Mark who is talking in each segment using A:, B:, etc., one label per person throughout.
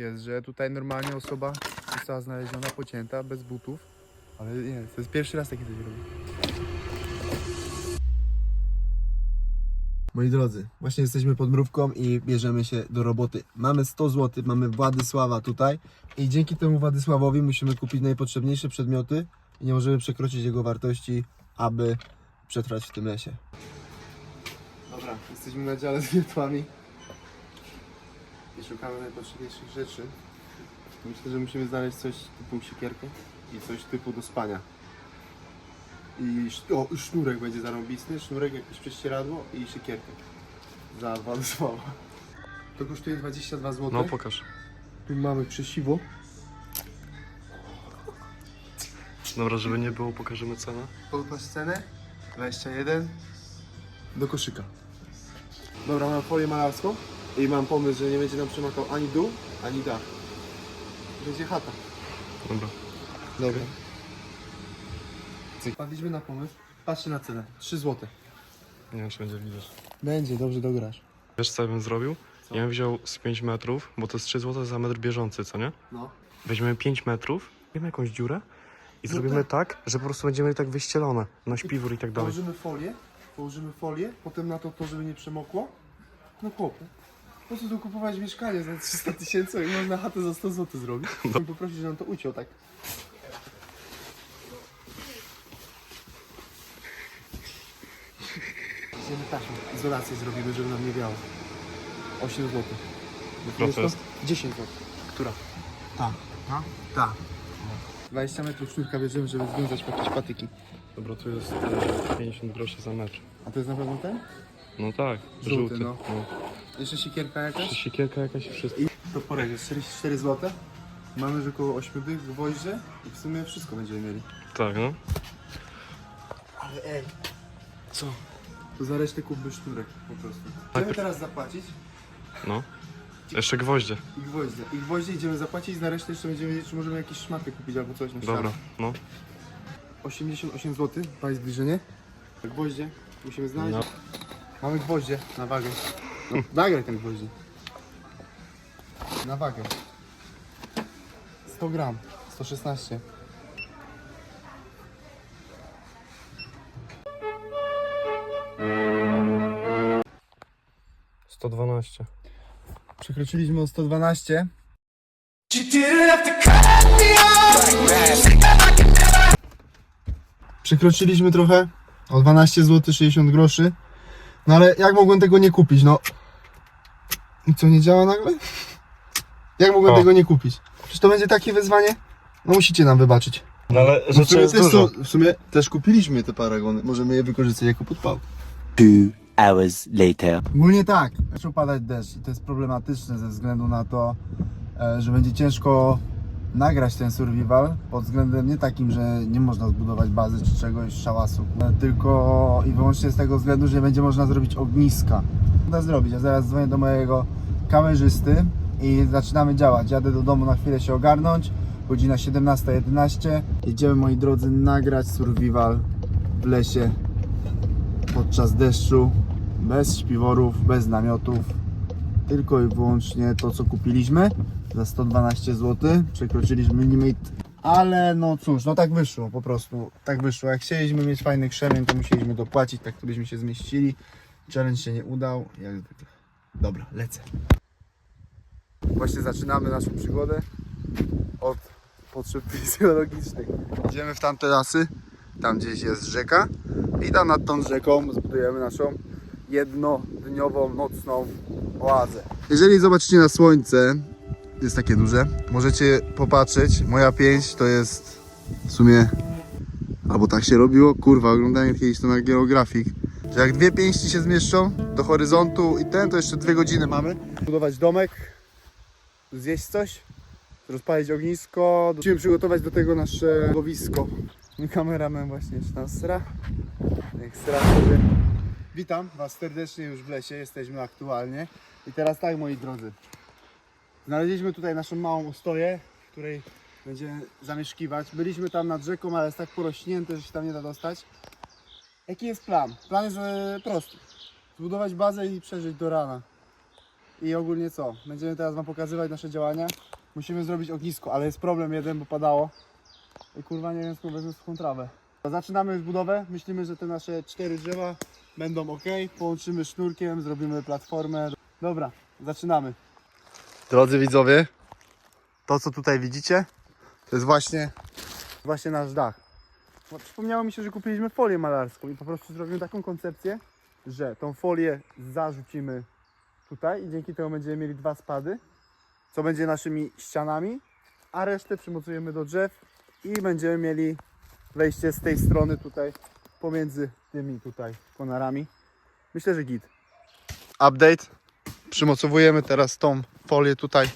A: jest, że tutaj normalnie osoba została znaleziona, pocięta, bez butów. Ale nie, to jest pierwszy raz taki coś robi.
B: Moi drodzy, właśnie jesteśmy pod mrówką i bierzemy się do roboty. Mamy 100 zł, mamy Władysława tutaj i dzięki temu Władysławowi musimy kupić najpotrzebniejsze przedmioty i nie możemy przekroczyć jego wartości, aby przetrwać w tym lesie. Dobra, jesteśmy na dziale z wiertłami i szukamy najpotrzebniejszych rzeczy. Myślę, że musimy znaleźć coś typu siekierkę i coś typu do spania. I sz- o, i sznurek będzie zarąbisty, sznurek, jakieś prześcieradło i siekierkę. Za Władysława. To kosztuje 22 zł.
C: No pokaż.
B: Tu mamy krzesiwo.
C: Dobra, żeby nie było, pokażemy cenę.
B: Podpaść cenę. 21. Do koszyka. Dobra, mam folię malarską i mam pomysł, że nie będzie nam przemakał ani dół, ani dach. Będzie chata.
C: Dobra.
B: Dobra. Wpadliśmy na pomysł. Patrzcie na cenę. 3 zł.
C: Nie wiem, czy będzie widać.
B: Będzie, dobrze dograsz.
C: Wiesz, co ja bym zrobił?
B: Co?
C: Ja bym wziął z 5 metrów, bo to jest 3 zł za metr bieżący, co nie?
B: No.
C: Weźmiemy 5 metrów, wiemy jakąś dziurę i
B: No
C: zrobimy tak, że po prostu będziemy tak wyścielone na śpiwór i tak dalej.
B: Położymy folię, położymy folię, potem na to to, żeby nie przemokło. No chłopie. Po co tu kupować mieszkanie za 300 tysięcy, jak można chatę za 100 zł zrobić? Chciałbym poprosić, że nam to uciął tak. Idziemy taśmę, izolację zrobimy, żeby nam nie wiało. 8 zł.
C: Która to jest?
B: 10 zł. Która? Ta. Ta? Ta. 20 metrów sznurka bierzemy, żeby związać jakieś patyki.
C: Dobra, tu jest e, 50 groszy za metr.
B: A to jest na pewno ten?
C: No tak,
B: Żółty,
C: żółty.
B: no.
C: no.
B: Jeszcze siekierka jakaś?
C: Siekierka jakaś i wszystko.
B: To porek jest 44 zł. Mamy już około 8 dych, gwoździe i w sumie wszystko będziemy mieli.
C: Tak, no.
B: Ale ej,
C: Co?
B: to za resztę kupmy sznurek po prostu. Chcemy teraz zapłacić
C: No. Jeszcze gwoździe.
B: i gwoździe. I gwoździe idziemy zapłacić, za resztę jeszcze będziemy wiedzieć, czy możemy jakieś szmaty kupić albo coś na ścianę.
C: Dobra, no.
B: 88 zł, dwa zbliżenie. Gwoździe musimy znaleźć.
C: no.
B: Mamy gwoździe na wagę. Nagraj ten gwoździe. Na wagę. 100 gram, 116.
C: 112.
B: Przekroczyliśmy o 112. Przekroczyliśmy trochę o 12 zł 60 groszy. No ale jak mogłem tego nie kupić? No. I co nie działa nagle? Jak mogłem
C: O.
B: tego nie kupić? Przecież to będzie takie wyzwanie? No musicie nam wybaczyć.
C: No ale
B: No w, sumie też są, w sumie też kupiliśmy te paragony. Możemy je wykorzystać jako podpał.
D: Two hours later.
B: Ogólnie tak, zaczął padać deszcz i to jest problematyczne ze względu na to, e, że będzie ciężko nagrać ten survival pod względem nie takim, że nie można zbudować bazy czy czegoś szałasu, e, tylko i wyłącznie z tego względu, że nie będzie można zrobić ogniska. Da zrobić, ja zaraz dzwonię do mojego kamerzysty i zaczynamy działać. Jadę do domu na chwilę się ogarnąć, godzina 17.11. Jedziemy moi drodzy nagrać survival w lesie podczas deszczu, bez śpiworów, bez namiotów, tylko i wyłącznie to, co kupiliśmy za 112 zł. Przekroczyliśmy limit, ale no cóż, no tak wyszło po prostu. Tak wyszło. Jak chcieliśmy mieć fajny krzemień, to musieliśmy dopłacić, tak byśmy się zmieścili. Challenge się nie udał, jak zwykle. Dobra, lecę. Właśnie zaczynamy naszą przygodę od potrzeb fizjologicznych. Idziemy w tamte lasy, tam gdzieś jest rzeka i tam nad tą rzeką zbudujemy naszą jednodniową, nocną oazę. Jeżeli zobaczycie na słońce, jest takie duże, możecie popatrzeć, moja pięść to jest w sumie, albo tak się robiło, kurwa, oglądałem kiedyś to na geografik, że jak dwie pięści się zmieszczą do horyzontu i ten, to jeszcze dwie godziny mamy. Budować domek, zjeść coś, rozpalić ognisko, musimy przygotować do tego nasze lowisko. Kameraman właśnie jeszcze tam sra. Niech sra sobie. Witam Was serdecznie już w lesie, jesteśmy aktualnie. I teraz tak moi drodzy. Znaleźliśmy tutaj naszą małą ustoję, w której będziemy zamieszkiwać. Byliśmy tam nad rzeką, ale jest tak porośnięte, że się tam nie da dostać. Jaki jest plan? Plan jest e, prosty. Zbudować bazę i przeżyć do rana. I ogólnie co? Będziemy teraz wam pokazywać nasze działania. Musimy zrobić ognisko, ale jest problem jeden, bo padało. I kurwa nie wiem skąd wezmę suchą trawę. Zaczynamy już budowę. Myślimy, że te nasze cztery drzewa będą ok. Połączymy sznurkiem, zrobimy platformę. Dobra, zaczynamy. Drodzy widzowie, to co tutaj widzicie, to jest właśnie, właśnie nasz dach. Bo Przypomniało mi się, że kupiliśmy folię malarską i po prostu zrobimy taką koncepcję, że tą folię zarzucimy tutaj i dzięki temu będziemy mieli dwa spady, co będzie naszymi ścianami, a resztę przymocujemy do drzew i będziemy mieli wejście z tej strony tutaj pomiędzy tymi tutaj konarami. Myślę, że git. Update. Przymocowujemy teraz tą folię tutaj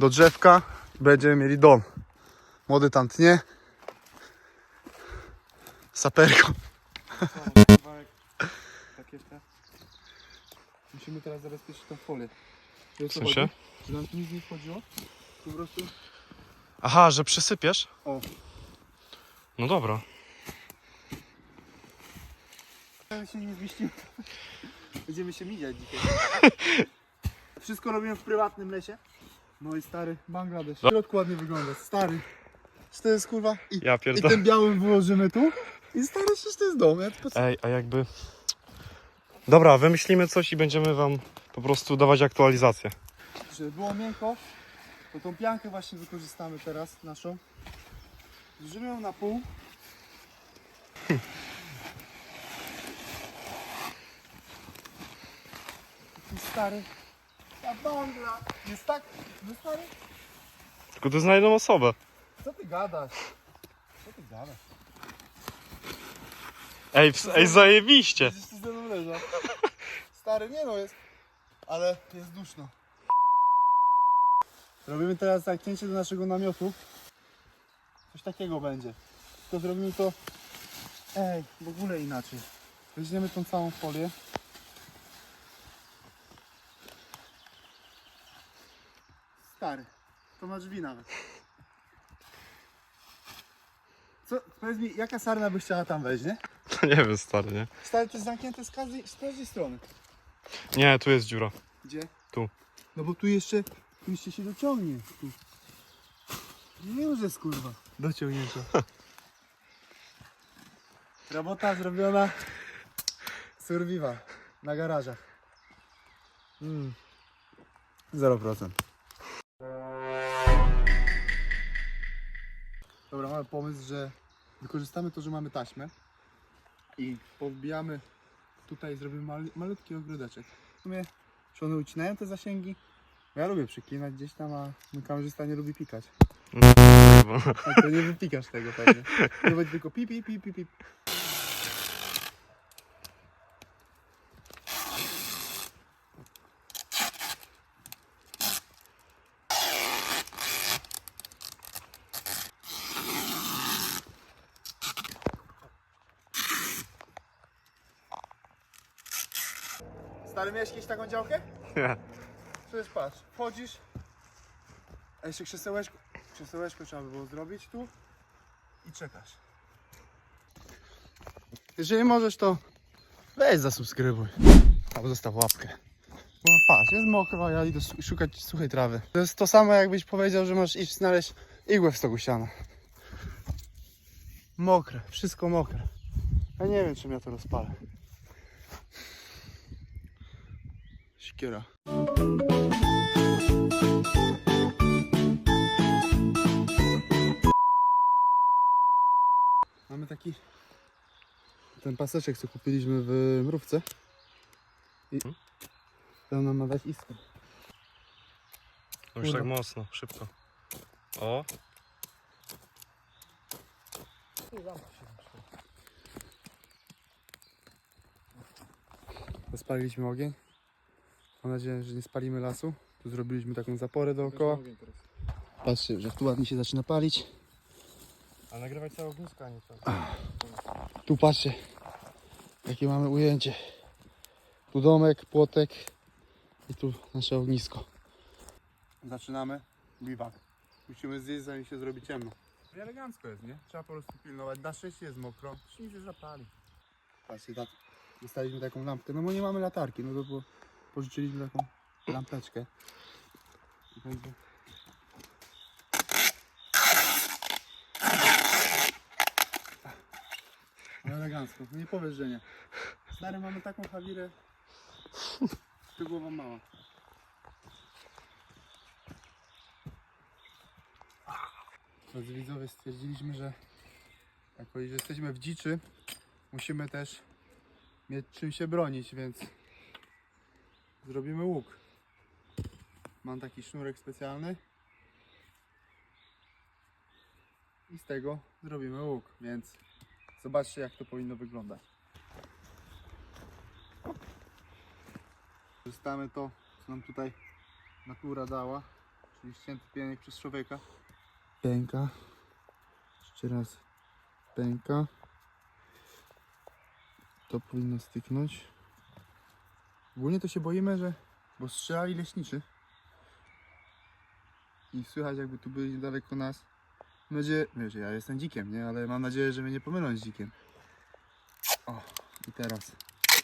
B: do drzewka będziemy mieli dom. Młody tam tnie. Saperko. Musimy teraz zabezpieczyć tą folię. Wiesz,
C: W
B: co
C: sensie?
B: chodzi? Że nam tu nic nie wchodziło? Po prostu...
C: Aha, że przysypiesz?
B: O.
C: No dobra.
B: Ale się nie zmieścimy. Będziemy się midziać dzisiaj. Wszystko robimy w prywatnym lesie. No i stary Bangladesz. W środku ładnie wygląda. Stary. Czy to jest kurwa? I,
C: Ja
B: i
C: pierdolę.
B: ten białym wyłożymy tu. I stary, przecież to jest dom. Ja tylko...
C: Ej, a jakby... Dobra, wymyślimy coś i będziemy wam po prostu dawać aktualizację.
B: Żeby było miękko, to tą piankę właśnie wykorzystamy teraz naszą. Złożymy ją na pół. Taki stary. Ta bangla. Jest tak. No stary.
C: Tylko to znajdą osobę.
B: Co ty gadasz? Co ty gadasz?
C: Ej, ej zajebiście.
B: Stary, nie no jest. Ale jest duszno. Robimy teraz zaknięcie do naszego namiotu. Coś takiego będzie. Tylko zrobimy to... Ej, w ogóle inaczej. Weźmiemy tą całą folię. Stary, to ma drzwi nawet. Co, powiedz mi, jaka sarna by chciała tam wejść, nie?
C: To nie wiem, stary, nie?
B: Stary, to jest zamknięte z każdej, z każdej strony.
C: Nie, tu jest dziura.
B: Gdzie?
C: Tu.
B: No bo tu jeszcze, tu jeszcze się dociągnie. Tu. Nie już jest kurwa. Dociągnięto. Robota zrobiona. Survival. Na garażach. Mm. 0%. Dobra, mamy pomysł, że wykorzystamy to, że mamy taśmę i podbijamy tutaj, zrobimy mal, malutki ogródeczek. W sumie, czy one ucinają te zasięgi? Bo Ja lubię przyklinać gdzieś tam, a mój kamerzysta nie lubi pikać.
C: Kurwa.
B: Tak, to nie wypikasz tego pewnie. To będzie tylko pip, pip, pip, pip, Stary, miałeś kiedyś taką działkę?
C: Nie.
B: Przecież patrz, wchodzisz, a jeszcze krzesełeczko, krzesełeczko trzeba by było zrobić tu i czekasz. Jeżeli możesz, to weź zasubskrybuj. Albo zostaw łapkę. Bo patrz, jest mokro, a ja idę szukać suchej trawy. To jest to samo, jakbyś powiedział, że masz iść znaleźć igłę w stogu siana. Mokre, wszystko mokre. Ja nie wiem, czym ja to rozpalę. Mamy taki ten paseczek, co kupiliśmy w mrówce. I
C: Hmm?
B: to nam ma dać iskrę.
C: Już
B: Kurwa.
C: tak mocno, szybko. O,
B: Rozpaliliśmy ogień. Mam nadzieję, że nie spalimy lasu. Tu zrobiliśmy taką zaporę dookoła. Patrzcie, że tu ładnie się zaczyna palić.
C: a nagrywać całe ognisko, a nie to.
B: Tu patrzcie, jakie mamy ujęcie. Tu domek, płotek i tu nasze ognisko. Zaczynamy biwak. Musimy zjeść zanim się zrobi ciemno. I elegancko jest, nie? Trzeba po prostu pilnować. Na szczęście jest mokro, się nie zapali. Patrzcie, tak. Dostaliśmy taką lampkę, no bo nie mamy latarki, no to po, pożyczyliśmy taką lampeczkę. Będzie... No elegancko, nie powiesz, że nie. Stary, mamy taką hawirę, że głowa mała. Drodzy widzowie, stwierdziliśmy, że jako iż jesteśmy w dziczy, musimy też mieć czym się bronić, więc zrobimy łuk. Mam taki sznurek specjalny i z tego zrobimy łuk, więc zobaczcie jak to powinno wyglądać. Korzystamy to, co nam tutaj natura dała, czyli ścięty pieniek przez człowieka. Pęka. Jeszcze raz pęka. To powinno styknąć. Ogólnie to się boimy, że... Bo strzelali leśniczy. I słychać jakby tu byli daleko nas. Mam nadzieję... Wiesz, ja jestem dzikiem, nie? Ale mam nadzieję, że mnie nie pomylą z dzikiem. O, i teraz.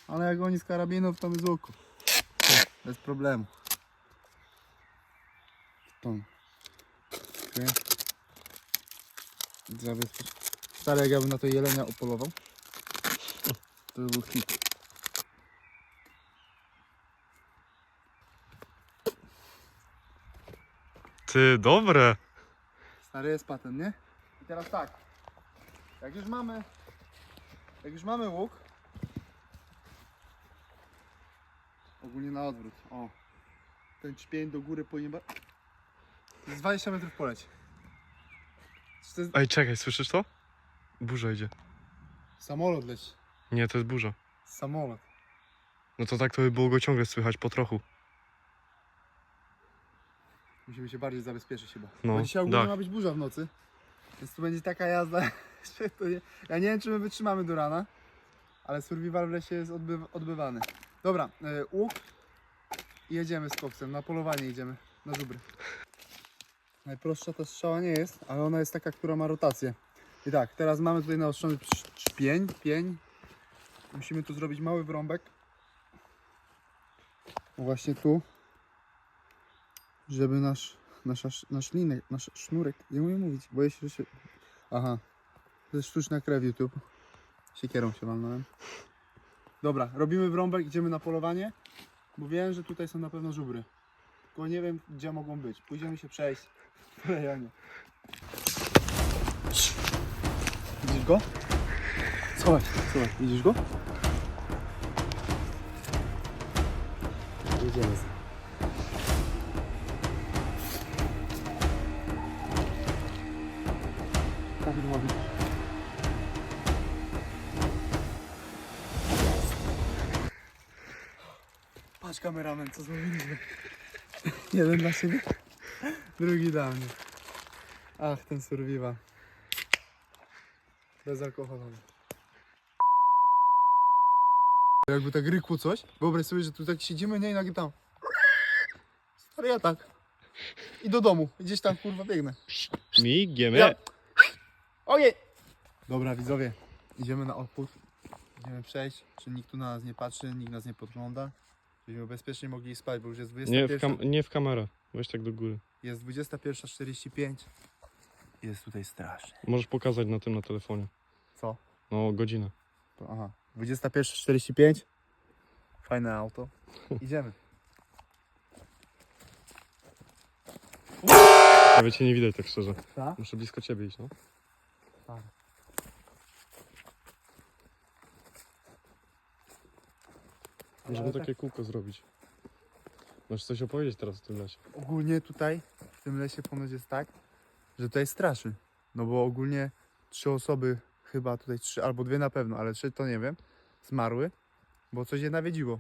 B: Ale jak oni z karabinów, to my z łuku. Bez problemu. Tą. Okay. Zabezpiecz. Stary, jak ja bym na to jelenia opolował, to by był hit.
C: Ty, dobre.
B: Stary jest patent, nie? I teraz tak. Jak już mamy. Jak już mamy łuk. Ogólnie na odwrót. O. Ten czpień do góry powinien. ba- Z 20 metrów poleć. Czy to jest...
C: Ej, czekaj, słyszysz to? Burza idzie.
B: Samolot leci.
C: Nie, to jest burza.
B: Samolot.
C: No to tak to by było go ciągle słychać po trochu.
B: Musimy się bardziej zabezpieczyć chyba.
C: No,
B: Bo dzisiaj ogólnie
C: tak.
B: ma być burza w nocy. Więc tu będzie taka jazda, że to nie... Ja nie wiem czy my wytrzymamy do rana. Ale survival w lesie jest odby... odbywany. Dobra, y, łuk i jedziemy z koksem. Na polowanie idziemy. Na żubry. Najprostsza ta strzała nie jest, ale ona jest taka, która ma rotację. I tak, teraz mamy tutaj naostrzony trz- pień. Musimy tu zrobić mały wrąbek. Właśnie tu żeby nasz, nasza, sz- nasz linek, nasz sznurek, nie umiem mówić, boję się, że się... Aha, to jest sztuczna krew YouTube. Siekierą się walnąłem. Dobra, robimy wrąbek, idziemy na polowanie, bo wiem, że tutaj są na pewno żubry. Tylko nie wiem, gdzie mogą być. Pójdziemy się przejść w rejonie. Widzisz go? Zobacz, zobacz, widzisz go? Jedziemy. Patrz kameramen, co zrobiliśmy. Jeden dla siebie, drugi dla mnie. Ach, ten survival. Bezalkoholowy. Jakby tak rykło coś, wyobraź sobie, że tu tak siedzimy, nie i nagle tam. Stary ja tak. I do domu, gdzieś tam kurwa biegnę.
C: Migiem,
B: Ja- Ojej! Dobra widzowie, idziemy na odpór. Idziemy przejść, czy nikt tu na nas nie patrzy, nikt nas nie podgląda. Żebyśmy bezpiecznie mogli spać, bo już jest
C: Nie w,
B: 21.
C: kam- nie w kamerę. Weź tak do góry.
B: Jest 21.45. Jest tutaj strasznie.
C: Możesz pokazać na tym na telefonie.
B: Co?
C: No, godzinę.
B: To, aha. 21.45. Fajne auto. Idziemy.
C: Prawie cię nie widać tak szczerze.
B: Tak?
C: Muszę blisko ciebie iść, no. Możemy
B: tak-
C: takie kółko zrobić. Możesz coś opowiedzieć teraz o tym lesie.
B: Ogólnie tutaj, w tym lesie ponoć jest tak, że tutaj straszy. No bo ogólnie trzy osoby, chyba tutaj trzy, albo dwie na pewno, ale trzy to nie wiem, zmarły, bo coś je nawiedziło.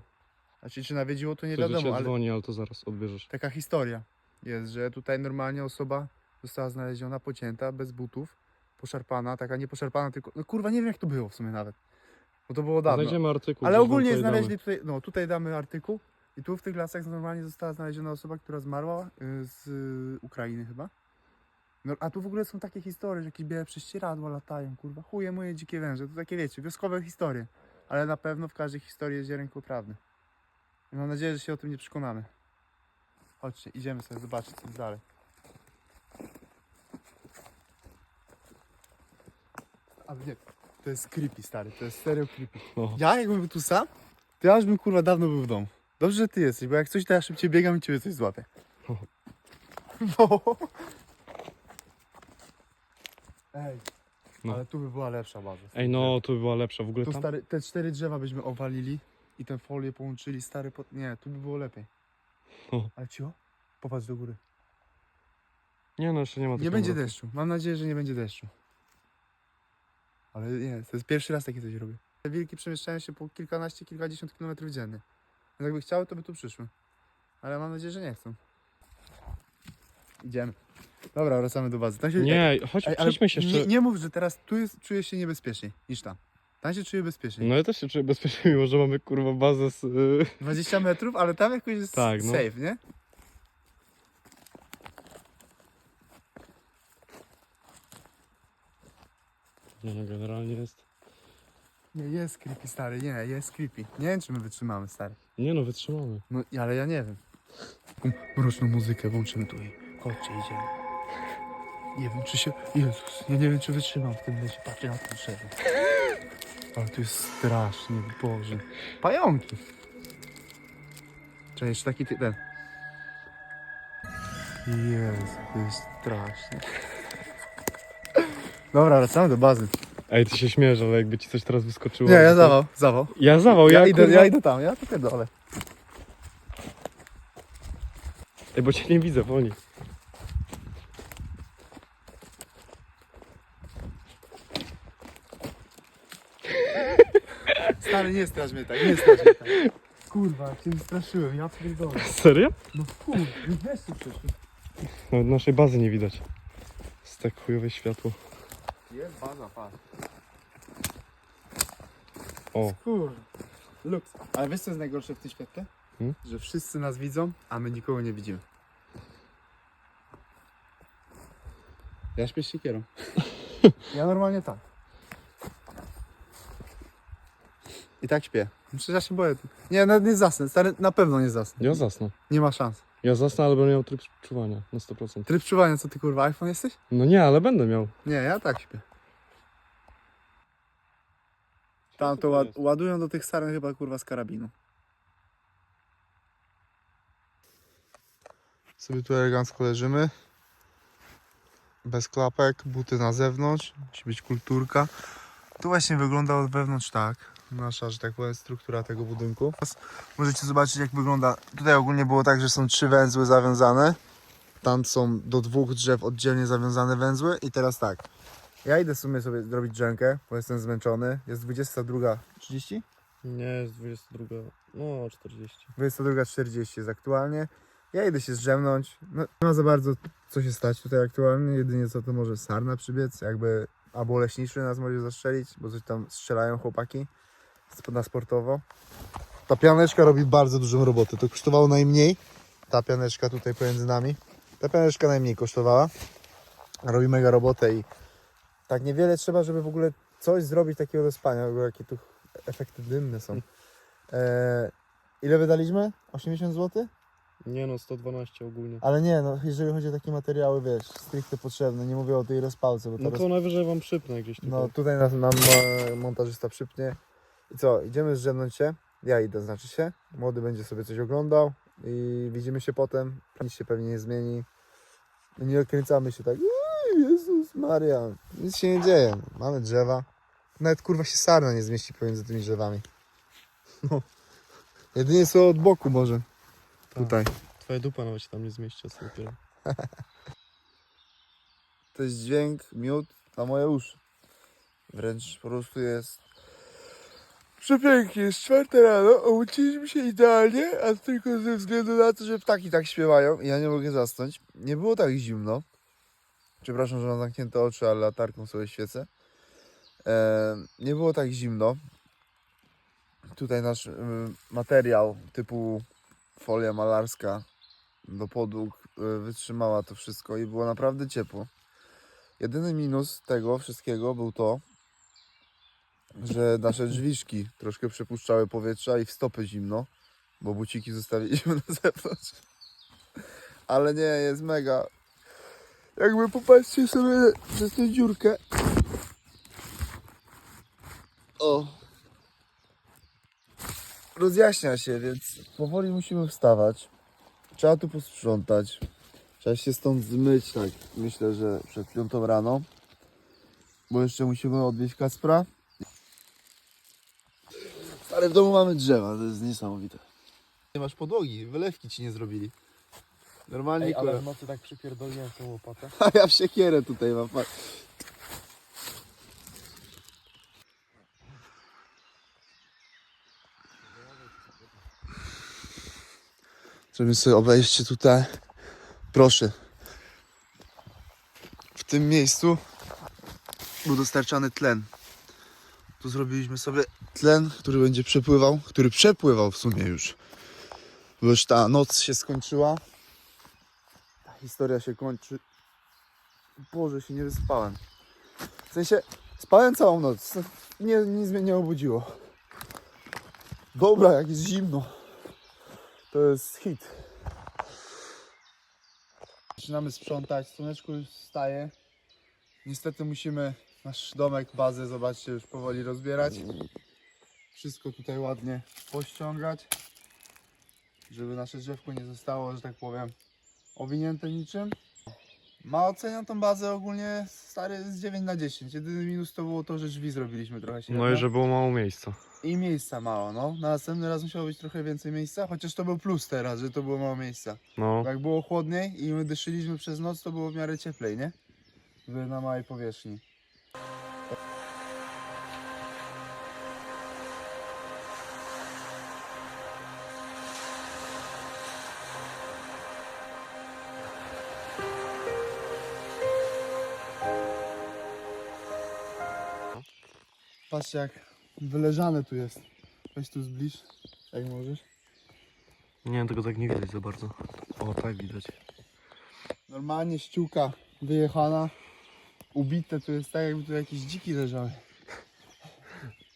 B: Znaczy, czy nawiedziło, to nie
C: do
B: wiadomo,
C: ciebie
B: ale
C: dzwoni, ale to zaraz odbierzesz.
B: taka historia jest, że tutaj normalnie osoba została znaleziona, pocięta, bez butów, poszarpana, taka nie poszarpana, tylko, no kurwa, nie wiem jak to było w sumie nawet. Bo to było dawno.
C: Znajdziemy artykuł.
B: Ale
C: gdzieś wam
B: ogólnie
C: tutaj damy.
B: znaleźli tutaj, no tutaj damy artykuł i tu w tych lasach normalnie została znaleziona osoba, która zmarła y, z y, Ukrainy chyba. No, a tu w ogóle są takie historie, że jakieś białe prześcieradła latają, kurwa, chuje moje dzikie węże, to takie wiecie, wioskowe historie. Ale na pewno w każdej historii jest ziarenko prawdy. I mam nadzieję, że się o tym nie przekonamy. Chodźcie, idziemy sobie zobaczyć co jest dalej. Ale nie, to jest creepy stary, to jest serio creepy.
C: No.
B: Ja jakbym był tu sam, to ja już bym kurwa dawno był w domu. Dobrze, że ty jesteś, bo jak coś to ja szybciej biegam i ciebie coś złapię. No. Ej,
C: No.
B: ale tu by była lepsza baza.
C: Ej, no, tu by była lepsza w ogóle
B: Tu
C: tam.
B: stary, te cztery drzewa byśmy owalili i tę folię połączyli stary pod... Nie, tu by było lepiej.
C: O.
B: Ale cio? Popatrz do góry.
C: Nie no, jeszcze nie ma
B: Nie
C: takiego
B: będzie
C: mroku.
B: deszczu. Mam nadzieję, że nie będzie deszczu. Ale nie, to jest pierwszy raz takie coś robię. Te wilki przemieszczają się po kilkanaście, kilkadziesiąt kilometrów dziennie. Więc jakby chciały, to by tu przyszły. Ale mam nadzieję, że nie chcą. Idziemy. Dobra, wracamy do bazy. Tam się,
C: Nie, chodź,
B: ej, ale
C: przejdźmy się jeszcze.
B: nie, nie mów, że teraz tu jest, czuję się niebezpieczniej niż tam. Tam się czuję bezpieczniej.
C: No ja też się czuję bezpiecznie, mimo że mamy kurwa bazę z... Yy...
B: 20 metrów, ale tam jakoś jest
C: Tak, no.
B: safe, nie?
C: Nie no, generalnie jest...
B: Nie, jest creepy, stary, nie, jest creepy. Nie wiem, czy my wytrzymamy, stary.
C: Nie no, wytrzymamy.
B: No, ale ja nie wiem. Taką mroczną muzykę włączymy tu i chodźcie, idziemy. Nie wiem, czy się... Jezus, ja nie wiem, czy wytrzymam w tym lesie. Patrzcie na to drzewo. Ale tu jest strasznie, Boże. Pająki. Jeszcze taki ty, ten... Jezu, to jest strasznie. Dobra, wracamy do bazy.
C: Ej, ty się śmiesz, ale jakby ci coś teraz wyskoczyło...
B: Nie, ja
C: to-
B: zawał, zawał.
C: Ja zawał,
B: Ja,
C: ja,
B: idę,
C: kurwa...
B: ja idę tam, ja tutaj dole.
C: Ej, bo cię nie widzę, woli.
B: Stary, nie straż mnie tak, nie straż mnie tak. Kurwa, cię straszyłem, ja pierdolę.
C: Serio?
B: No kurwa, wiesz co przyszły.
C: Nawet naszej bazy nie widać. Jest tak chujowe światło.
B: Jest baza, patrz.
C: O.
B: Lux. Ale wiesz co jest najgorsze w tym świetle?
C: Hmm?
B: Że wszyscy nas widzą, a my nikogo nie widzimy. Ja śpię z siekierą. ja normalnie tak. I tak śpię. Przecież ja się boję. Nie, nawet nie zasnę. Stary, na pewno nie zasnę.
C: ja zasnę.
B: Nie ma szans.
C: Ja zasnę, ale będę miał tryb czuwania na 100%.
B: Tryb czuwania, co ty kurwa, iPhone jesteś?
C: No nie, ale będę miał.
B: Nie, ja tak śpię. Tam to ład, ładują do tych saren chyba kurwa z karabinu. Sobie tu elegancko leżymy. Bez klapek, buty na zewnątrz. Musi być kulturka. Tu właśnie wygląda od wewnątrz tak. Nasza, że tak powiem, struktura tego budynku. Możecie zobaczyć jak wygląda. Tutaj ogólnie było tak, że są trzy węzły zawiązane. Tam są do dwóch drzew oddzielnie zawiązane węzły. I teraz tak. Ja idę w sumie sobie zrobić drzemkę, bo jestem zmęczony. Jest 22.30?
C: Nie, jest 22, no 40.
B: 22.40 jest aktualnie. Ja idę się zdrzemnąć. No, nie ma za bardzo co się stać tutaj aktualnie. Jedynie co to może sarna przybiec, jakby albo leśniczy nas może zastrzelić, bo coś tam strzelają chłopaki na sportowo. Ta pianeczka robi bardzo dużą robotę. To kosztowało najmniej. Ta pianeczka tutaj pomiędzy nami. Ta pianeczka najmniej kosztowała. Robi mega robotę i tak niewiele trzeba, żeby w ogóle coś zrobić takiego do spania. W ogóle jakie tu efekty dymne są. Eee, ile wydaliśmy? 80 zł?
C: Nie no, 112 ogólnie.
B: Ale nie, no jeżeli chodzi o takie materiały, wiesz, stricte potrzebne, nie mówię o tej rozpałce, bo
C: No
B: to
C: najwyżej wam przypnę gdzieś tutaj.
B: no tutaj nam, nam e, montażysta przypnie. I co, idziemy zdrzemnąć się? Ja idę, znaczy się. Młody będzie sobie coś oglądał i widzimy się potem. Nic się pewnie nie zmieni. Nie odkręcamy się tak. "Uuu, Jezus Maria, nic się nie dzieje. Mamy drzewa. Nawet kurwa się sarna nie zmieści pomiędzy tymi drzewami. No. Jedynie są od boku może. Tutaj.
C: Twoja dupa nawet się tam nie zmieści, a co dopiero.
B: To jest dźwięk, miód na moje uszy. Wręcz po prostu jest przepięknie. Jest czwarte rano, obudziliśmy się idealnie, a tylko ze względu na to, że ptaki tak śpiewają i ja nie mogę zasnąć. Nie było tak zimno. Przepraszam, że mam zamknięte oczy, ale latarką sobie świecę. E, nie było tak zimno. Tutaj nasz y, materiał typu folia malarska do podłóg y, wytrzymała to wszystko i było naprawdę ciepło. Jedyny minus tego wszystkiego był to, że nasze drzwiczki troszkę przepuszczały powietrza i w stopy zimno, bo buciki zostawiliśmy na zewnątrz. ale nie, jest mega. Jakby popatrzcie sobie przez tę dziurkę. O. Rozjaśnia się, więc powoli musimy wstawać. Trzeba tu posprzątać. Trzeba się stąd zmyć, tak myślę, że przed piątą rano. Bo jeszcze musimy odwieźć Kaspra. Ale w domu mamy drzewa, to jest niesamowite. Nie masz podłogi, wylewki ci nie zrobili. Normalnie
C: Ej, ale
B: kurwa.
C: w nocy tak przypierdoliłem tą łopatę.
B: A ja w siekierę tutaj mam. patrz. Żeby sobie obejrzcie tutaj. Proszę. W tym miejscu był dostarczany tlen. Tu zrobiliśmy sobie tlen, który będzie przepływał, który przepływał w sumie już. Bo już ta noc się skończyła. Historia się kończy. Boże, się nie wyspałem. W sensie, spałem całą noc. Nie, nic mnie nie obudziło. Dobra, jak jest zimno. To jest hit. Zaczynamy sprzątać. Słoneczko już wstaje. Niestety musimy nasz domek, bazę, zobaczcie, już powoli rozbierać. Wszystko tutaj ładnie pościągać. Żeby nasze drzewko nie zostało, że tak powiem, owinięte niczym. Ma oceniam tą bazę ogólnie stary z 9 na 10. Jedyny minus to było to, że drzwi zrobiliśmy trochę średnio.
C: No i że było mało miejsca.
B: I miejsca mało, no. Na następny raz musiało być trochę więcej miejsca, chociaż to był plus teraz, że to było mało miejsca.
C: No,
B: Jak było chłodniej i my dyszyliśmy przez noc, to było w miarę cieplej, nie? Na małej powierzchni. Patrzcie jak wyleżane tu jest. Weź tu zbliż, jak możesz.
C: nie, tego tak nie widać za bardzo. O, tak widać.
B: Normalnie ściółka wyjechana, ubite tu jest tak jakby tu jakieś dziki leżały.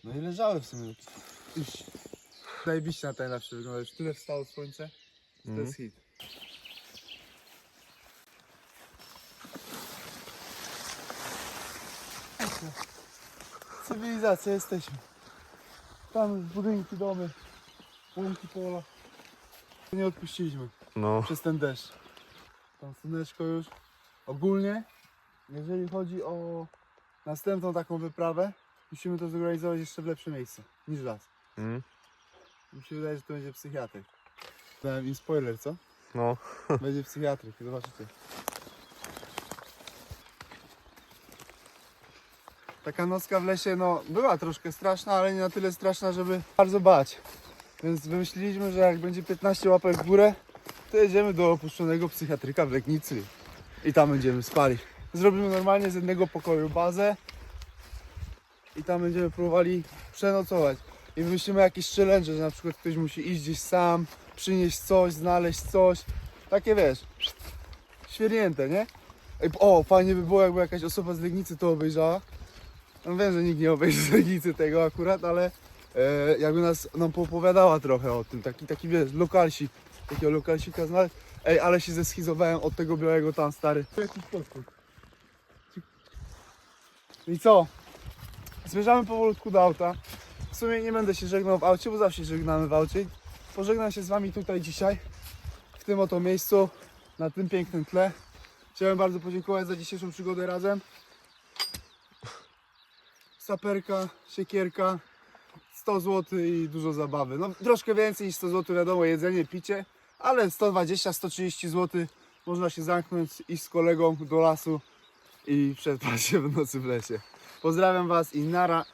B: No i leżały w sumie. Zajebiście na tej zawsze wygląda. Już tyle wstało słońce. To
C: Mhm.
B: jest hit. Cywilizacja jesteśmy. Tam budynki, domy, łąki, pola. Nie odpuściliśmy
C: No,
B: przez ten deszcz. Tam słoneczko już. Ogólnie, jeżeli chodzi o następną taką wyprawę, musimy to zorganizować jeszcze w lepsze miejsce niż las.
C: mm,
B: Mi się wydaje, że to będzie psychiatryk. Dałem im spoiler, co?
C: no.
B: Będzie psychiatryk, zobaczycie. Taka nocka w lesie, no, była troszkę straszna, ale nie na tyle straszna, żeby bardzo bać. Więc wymyśliliśmy, że jak będzie 15 łapek w górę, to jedziemy do opuszczonego psychiatryka w Legnicy. I tam będziemy spali. Zrobimy normalnie z jednego pokoju bazę i tam będziemy próbowali przenocować. I wymyślimy jakieś challenge, że na przykład ktoś musi iść gdzieś sam, przynieść coś, znaleźć coś. Takie wiesz, świernięte, nie? O, fajnie by było, jakby jakaś osoba z Legnicy to obejrzała. No wiem, że nikt nie obejrzy z Legnicy tego akurat, ale e, jakby nas nam poopowiadała trochę o tym. Taki, taki wiesz, lokalsik. Takiego lokalsika znaleźć. Ej, ale się zeschizowałem od tego białego tam, stary. Jakiś podskok. I co? Zmierzamy powolutku do auta. W sumie nie będę się żegnał w aucie, bo zawsze żegnamy w aucie. Pożegnam się z Wami tutaj dzisiaj, w tym oto miejscu, na tym pięknym tle. Chciałem bardzo podziękować za dzisiejszą przygodę razem. Saperka, siekierka, 100 zł i dużo zabawy. No troszkę więcej niż 100 zł, wiadomo, jedzenie, picie, ale 120-130 zł można się zamknąć, iść z kolegą do lasu i przetrwać się w nocy w lesie. Pozdrawiam Was i nara.